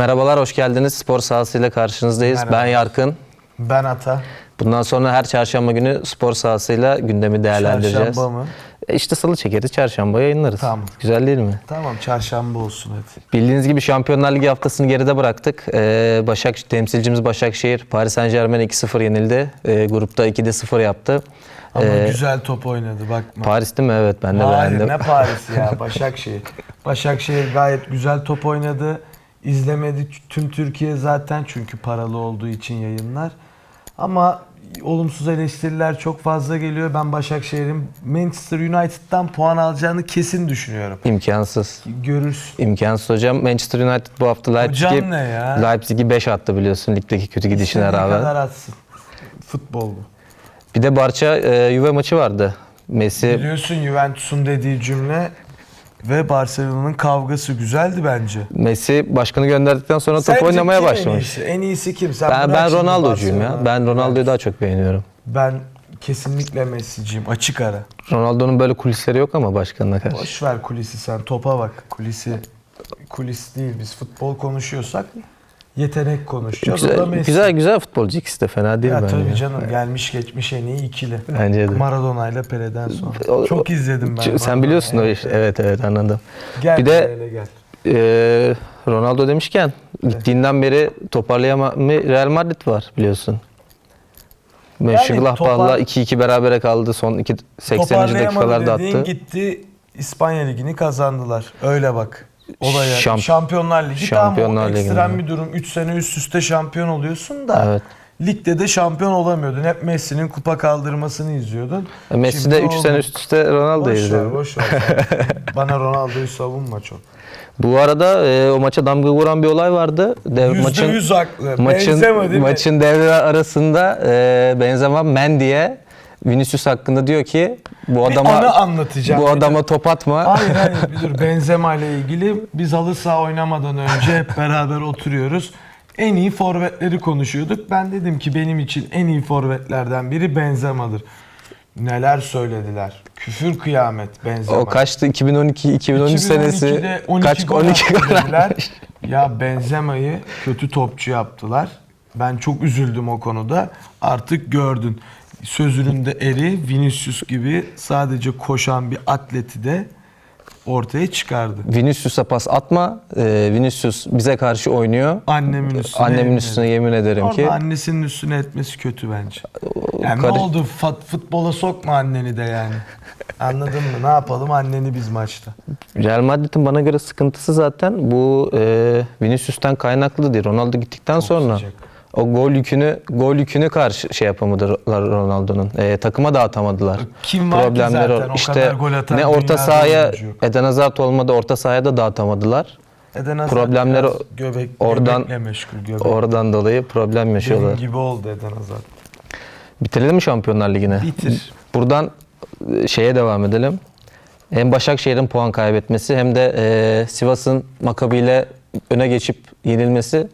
Merhabalar, hoş geldiniz. Spor sahasıyla karşınızdayız. Merhaba. Ben Yarkın. Ben Ata. Bundan sonra her çarşamba günü spor sahasıyla gündemi değerlendireceğiz. Çarşamba mı? E İşte salı çekeriz, çarşamba yayınlarız. Tamam. Güzel değil mi? Tamam çarşamba olsun hadi. Bildiğiniz gibi Şampiyonlar Ligi haftasını geride bıraktık. Ee, Başak temsilcimiz Başakşehir Paris Saint Germain 2-0 yenildi. Ee, grupta 2'de 0 yaptı. Ama Ee, güzel top oynadı bakma. Paris değil mi? Evet ben de Hayır beğendim. ne Paris ya Başakşehir. Başakşehir gayet güzel top oynadı. İzlemedi tüm Türkiye zaten çünkü paralı olduğu için yayınlar. Ama olumsuz eleştiriler çok fazla geliyor. Ben Başakşehir'in Manchester United'dan puan alacağını kesin düşünüyorum. İmkansız. Görürsün. İmkansız hocam. Manchester United bu hafta Leipzig'i? Leipzig'i 5 attı biliyorsun ligdeki kötü gidişine İstediği rağmen. kadar atsın. Futbol bu. Bir de Barça e, Juve maçı vardı. Messi Biliyorsun Juventus'un dediği cümle ve Barcelona'nın kavgası güzeldi bence. Messi başkanı gönderdikten sonra top Sence oynamaya kim En başlamış. iyisi, en iyisi kim? Sen Ben bırak ben şimdi Ronaldo'cuyum ya. Barcelona. Ben Ronaldo'yu daha çok beğeniyorum. Ben kesinlikle Messi'ciyim. Açık ara. Ronaldo'nun böyle kulisleri yok ama başkanına karşı. Boş ver kulisi sen. Topa bak. Kulisi kulis değil. Biz futbol konuşuyorsak yetenek konuşacağız. o da Güzel, Messi. güzel güzel futbolcu ikisi de fena değil ya bence. tabii canım gelmiş geçmiş en iyi ikili. Bence de. Maradona ile Pele'den sonra. O- Çok izledim ben. Sen Maradona'yı. biliyorsun o iş. Evet evet anladım. Gel Bir de- gel. Ee, Ronaldo demişken gittiğinden beri toparlayamayan bir Real Madrid var biliyorsun. Mönchengladbach'la topar- 2-2 berabere kaldı. Son iki, 80. Toparlayamadı dakikalarda attı. gitti İspanya Ligi'ni kazandılar. Öyle bak. Olaya. Şamp- Şampiyonlar Ligi Şampiyonlar tamam o ekstrem Ligi'nde. bir durum. 3 sene üst üste şampiyon oluyorsun da Evet. ligde de şampiyon olamıyordun. Hep Messi'nin kupa kaldırmasını izliyordun. Messi Şimdi de 3 oldu. sene üst üste Ronaldo'yu Boş ver, boş ver. Bana Ronaldo'yu savunma çok. Bu arada e, o maça damga vuran bir olay vardı. Dev, Yüzde maçın yüz haklı. maçın Benzema değil mi? maçın devre arasında e, Benzema Mendy'e Vinicius hakkında diyor ki bu Bir adama anı anlatacağım. bu adama top atma. Hayır hayır bir dur Benzema ile ilgili biz halı saha oynamadan önce hep beraber oturuyoruz. En iyi forvetleri konuşuyorduk. Ben dedim ki benim için en iyi forvetlerden biri Benzema'dır. Neler söylediler. Küfür kıyamet Benzema. O kaçtı 2012 2013 senesi 2012'de 12 kaç gol 12 attı gol. Ya Benzema'yı kötü topçu yaptılar. Ben çok üzüldüm o konuda. Artık gördün. Sözünün de eri Vinicius gibi sadece koşan bir atleti de ortaya çıkardı. Vinicius'a pas atma. E, Vinicius bize karşı oynuyor. Annemin üstüne. Annemin yemin üstüne ederim. yemin ederim Orada ki annesinin üstüne etmesi kötü bence. Yani karı- ne oldu? Fut- Futbola sokma anneni de yani. Anladın mı? Ne yapalım anneni biz maçta. Real Madrid'in bana göre sıkıntısı zaten bu e, Vinicius'tan kaynaklı değil. Ronaldo gittikten sonra sıcak. O gol yükünü gol yükünü karşı şey yapamadılar Ronaldo'nun. E, takıma dağıtamadılar. Kim var ki zaten o kadar gol atan ne orta sahaya. Eden Hazard olmadı orta sahaya da dağıtamadılar. Eden Hazard Problemleri biraz göbek, oradan- meşgul göbek. Oradan dolayı problem Benim yaşıyorlar. gibi oldu Eden Hazard. Bitirelim mi Şampiyonlar Ligi'ne? Bitir. Buradan e, şeye devam edelim. Hem Başakşehir'in puan kaybetmesi hem de e, Sivas'ın Maccabi ile öne geçip yenilmesi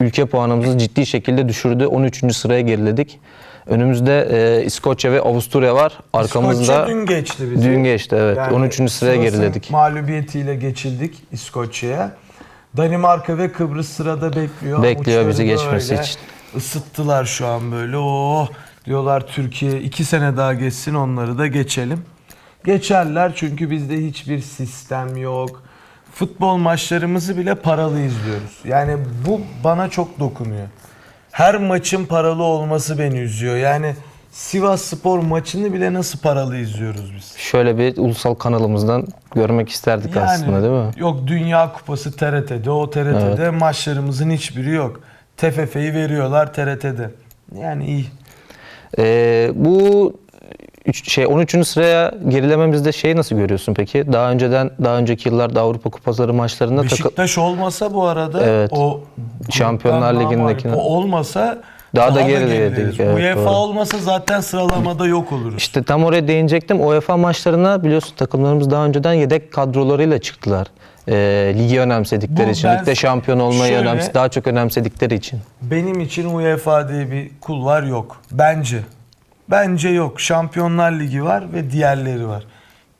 ülke puanımızı ciddi şekilde düşürdü. 13. sıraya geriledik. Önümüzde e, İskoçya ve Avusturya var. Arkamızda İskoçya dün geçti bizi. dün geçti evet. 13. sıraya geriledik. mağlubiyetiyle geçildik İskoçya'ya. Danimarka ve Kıbrıs sırada bekliyor. Bekliyor bizi Avuçları geçmesi böyle için. Isıttılar şu an böyle. Oh diyorlar Türkiye iki sene daha geçsin onları da geçelim. Geçerler çünkü bizde hiçbir sistem yok. Futbol maçlarımızı bile paralı izliyoruz. Yani bu bana çok dokunuyor. Her maçın paralı olması beni üzüyor. Yani Sivas Spor maçını bile nasıl paralı izliyoruz biz? Şöyle bir ulusal kanalımızdan görmek isterdik aslında değil mi? Yok Dünya Kupası TRT'de, o TRT'de maçlarımızın hiçbiri yok. TFF'yi veriyorlar TRT'de. Yani iyi. Ee, bu üç, şey 13. sıraya gerilememizde şeyi nasıl görüyorsun peki? Daha önceden daha önceki yıllarda Avrupa Kupaları maçlarında Beşiktaş olmasa bu arada Evet. o Şampiyonlar Ligi'ndekine- O olmasa Daha da gerideydik. evet, UEFA doğru. olmasa zaten sıralamada yok oluruz. İşte tam oraya değinecektim. UEFA maçlarına biliyorsun takımlarımız daha önceden yedek kadrolarıyla çıktılar. Ee, ligi önemsedikleri Bu için, ligde şampiyon olmayı şöyle- önemse, daha çok önemsedikleri için. Benim için UEFA diye bir kulvar yok. Bence. Bence yok. Şampiyonlar Ligi var ve diğerleri var.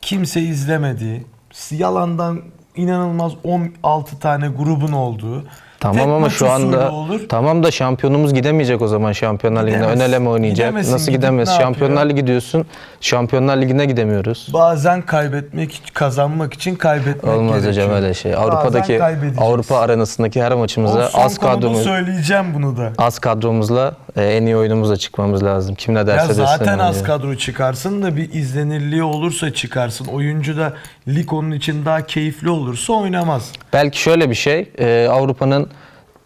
Kimse izlemediği, yalandan inanılmaz 16 tane grubun olduğu, Tamam Tek ama şu anda olur. tamam da şampiyonumuz gidemeyecek o zaman Şampiyonlar Ligi'ne. Ön eleme oynayacak. Gidemesin, Nasıl gidemez? Şampiyonlar Ligi diyorsun. Şampiyonlar Ligi'ne gidemiyoruz. Bazen kaybetmek, kazanmak için kaybetmek Olmaz gerekiyor. hocam öyle şey. Bazen Avrupa'daki. Avrupa arenasındaki her maçımıza az kadromuz söyleyeceğim bunu da. az kadromuzla e, en iyi oyunumuzla çıkmamız lazım. Kim ne Ya derse desin. zaten yani. az kadro çıkarsın da bir izlenirliği olursa çıkarsın. Oyuncu da lig onun için daha keyifli olursa oynamaz. Belki şöyle bir şey. e, Avrupa'nın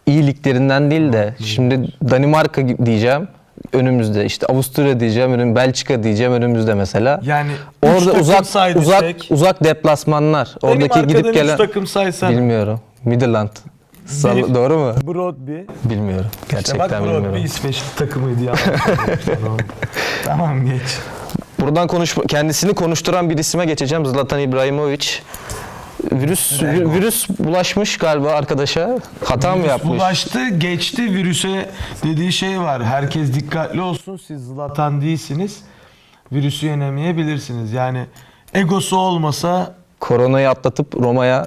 iyi liglerinden değil de şimdi Danimarka diyeceğim önümüzde. işte Avusturya diyeceğim, önüm Belçika diyeceğim önümüzde mesela. Yani üç Orada takım uzak uzak uzak deplasmanlar. Oradaki Danimarka'dan gidip üç gelen takım saysana. bilmiyorum. Midland. Sal- Bir- doğru mu? Broadby. Bilmiyorum. İşte Gerçekten bak Broadby bilmiyorum. İsveç takımıydı ya. tamam. tamam geç. Buradan konuş kendisini konuşturan bir isime geçeceğim. Zlatan İbrahimovic. Virüs Rego. virüs bulaşmış galiba arkadaşa. Hata mı Virüs yapmış? Bulaştı, geçti virüse dediği şey var. Herkes dikkatli olsun. Siz Zlatan değilsiniz. Virüsü yenemeyebilirsiniz. Yani egosu olmasa Koronayı atlatıp Roma'ya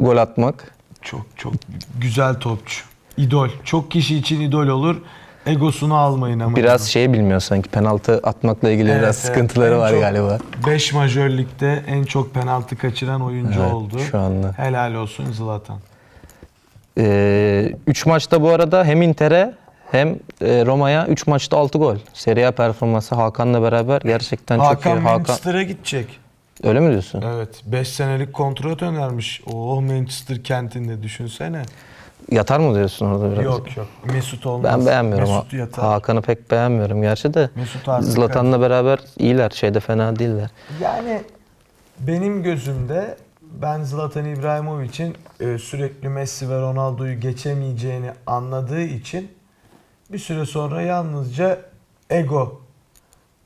gol atmak. Çok çok güzel topçu. İdol. Çok kişi için idol olur. Egosunu almayın ama. Biraz şey bilmiyor sanki penaltı atmakla ilgili Evet, biraz evet. sıkıntıları En var çok- galiba. 5 majör ligde en çok penaltı kaçıran oyuncu Evet, oldu. şu anda. Helal olsun Zlatan. 3 maçta bu arada hem Inter'e hem e, Roma'ya 3 maçta 6 gol. Serie A performansı Hakan'la beraber gerçekten çok Hakan iyi. Hakan Manchester'a gidecek. Öyle mi diyorsun? Evet. 5 senelik kontrat önermiş. Oh Manchester kentinde düşünsene. Yatar mı diyorsun orada biraz? Yok yok. Mesut olmaz. Ben beğenmiyorum. Mesut yatar. Hakan'ı pek beğenmiyorum gerçi de. Mesut artık Zlatan'la beraber iyiler. Şeyde fena değiller. Yani benim gözümde ben Zlatan İbrahimovic'in e, sürekli Messi ve Ronaldo'yu geçemeyeceğini anladığı için bir süre sonra yalnızca ego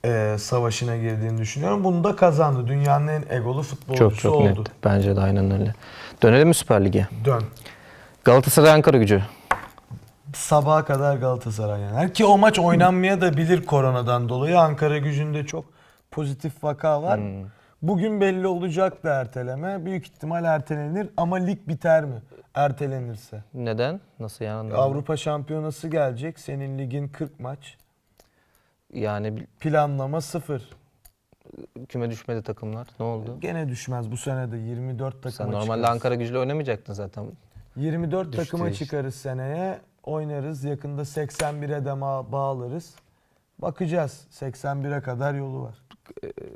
e, savaşına girdiğini düşünüyorum. Bunu da kazandı. Dünyanın en egolu futbolcusu Çok çok oldu. net. Bence de aynen öyle. Dönelim mi Süper Lig'e? Dön. Galatasaray Ankara gücü. Sabaha kadar Galatasaray yener. Ki o maç oynanmaya da bilir koronadan dolayı. Ankara gücünde çok pozitif vaka var. Hmm. Bugün belli olacak da erteleme. Büyük ihtimal ertelenir ama lig biter mi? Ertelenirse. Neden? Nasıl yani? Avrupa Şampiyonası gelecek. Senin ligin 40 maç. Yani Planlama sıfır. küme düşmedi takımlar. Ne oldu? Gene düşmez bu sene de 24 takıma Sen normalde çıkarız. Ankara gücüyle oynamayacaktın zaten. 24 Düştüğü takıma için. çıkarız seneye. Oynarız. Yakında 81'e de ma- bağlarız. Bakacağız. 81'e kadar yolu var.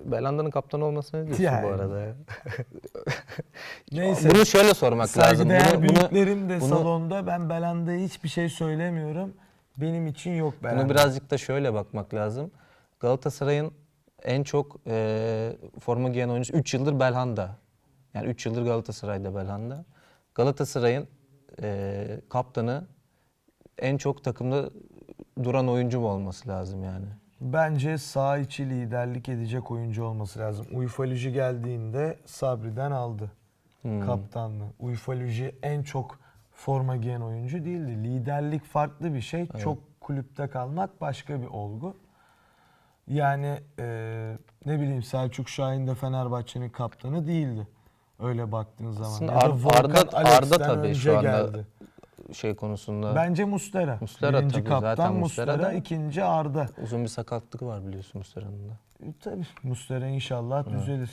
Belanda'nın kaptan olmasını ne diyorsun Yani. bu arada ya? Neyse. Bunu şöyle sormak lazım. Saygıdeğer Bunu, bunu, büyüklerim de bunu- salonda. Ben Belanda'ya hiçbir şey söylemiyorum. Benim için yok Belanda. bunu birazcık da şöyle bakmak lazım. Galatasaray'ın en çok e, forma giyen oyuncusu 3 yıldır Belhanda. Yani 3 yıldır Galatasaray'da Belhanda. Galatasaray'ın e, kaptanı en çok takımda duran oyuncu mu olması lazım yani? Bence sağ içi liderlik edecek oyuncu olması lazım. Uyfaluji geldiğinde Sabri'den aldı Hmm. kaptanlığı. Uyfaluji en çok forma giyen oyuncu değildi. Liderlik farklı bir şey. Çok kulüpte kalmak başka bir olgu. Yani eee, ne bileyim Selçuk Şahin de Fenerbahçe'nin kaptanı değildi. Öyle baktığın zaman. Aslında Ya da Ar- Arda- Arda tabii şu anda geldi. Şey konusunda Bence Muslera. Muslera Birinci tabii, kaptan zaten Muslera da- ikinci Arda. uzun bir sakatlık var biliyorsun Muslera'nın da. E, Tabii Muslera inşallah düzelir.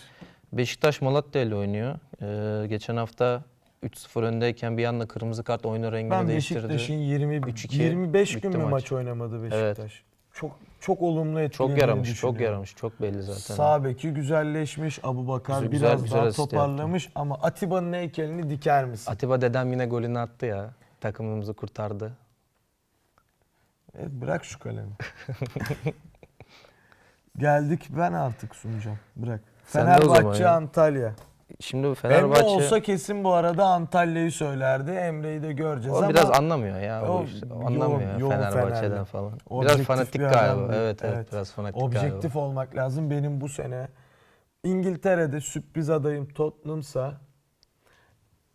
Beşiktaş Malatya ile oynuyor. Ee, geçen hafta 3-0 öndeyken bir anda kırmızı kart oyunu rengini Ben değiştirdi. Beşiktaş'ın 20 3-2 25 bitti gün mü maç. maç oynamadı Beşiktaş? Evet. Çok çok olumlu etkilediğini Çok yaramış, çok yaramış. Çok belli zaten. Sağ beki güzelleşmiş, Abu Bakar Güzel- biraz güzel daha toparlamış ama Atiba'nın heykelini diker misin? Atiba dedem yine golünü attı ya. Takımımızı kurtardı. Evet, bırak şu kalemi. Geldik ben artık sunacağım. Bırak. Sen Fenerbahçe ya. Antalya. Şimdi Emre Fenerbahçe olsa kesin bu arada Antalya'yı söylerdi. Emre'yi de göreceğiz o ama biraz anlamıyor ya. O O işte, yoğun- anlamıyor ya yoğun Fenerbahçe'den Fenerli. falan. Biraz Objektif fanatik bir galiba. Evet, evet Evet. biraz fanatik objektif galiba. olmak lazım. Benim bu sene İngiltere'de sürpriz adayım Tottenham'sa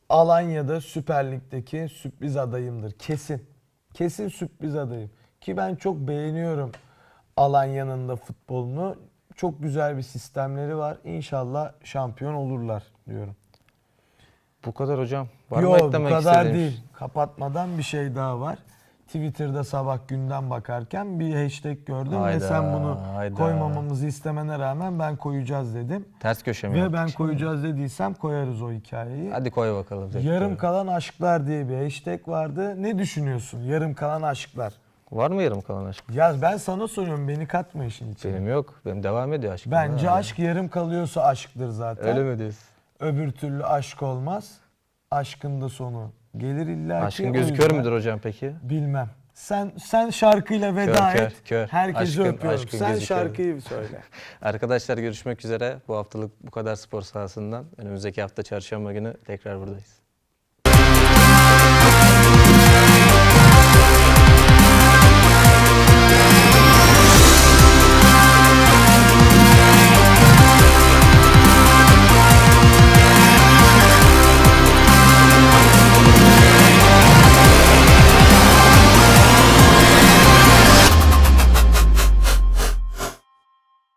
Alanya'da Süper Lig'deki sürpriz adayımdır. Kesin. Kesin sürpriz adayım. Ki ben çok beğeniyorum Alanya'nın da futbolunu. Çok güzel bir sistemleri var. İnşallah şampiyon olurlar diyorum. Bu kadar hocam. Var mı Yok bu kadar değil. Kapatmadan bir şey daha var. Twitter'da sabah günden bakarken bir hashtag gördüm ve Hayda, sen bunu hayda. koymamamızı istemene rağmen ben koyacağız dedim. Ters köşe mi? Ve ben koyacağız dediysem koyarız o hikayeyi. Hadi koy bakalım. Yarım kalan aşklar diye bir hashtag vardı. Ne düşünüyorsun? Yarım kalan aşklar. Var mı yarım kalan aşk? Ya ben sana soruyorum beni katma işin içine. Benim yok. Benim devam ediyor aşk. Bence aşk yarım kalıyorsa aşktır zaten. Öyle mi diyorsun? Öbür türlü aşk olmaz. Aşkın da sonu gelir illa ki. Aşkın gözü kör müdür hocam peki? Bilmem. Sen sen şarkıyla veda kör, et. kör. Herkesi Aşkın- öpüyorum. aşkın sen gözü kör. şarkıyı söyle. Arkadaşlar görüşmek üzere. Bu haftalık bu kadar spor sahasından. Önümüzdeki hafta çarşamba günü tekrar buradayız.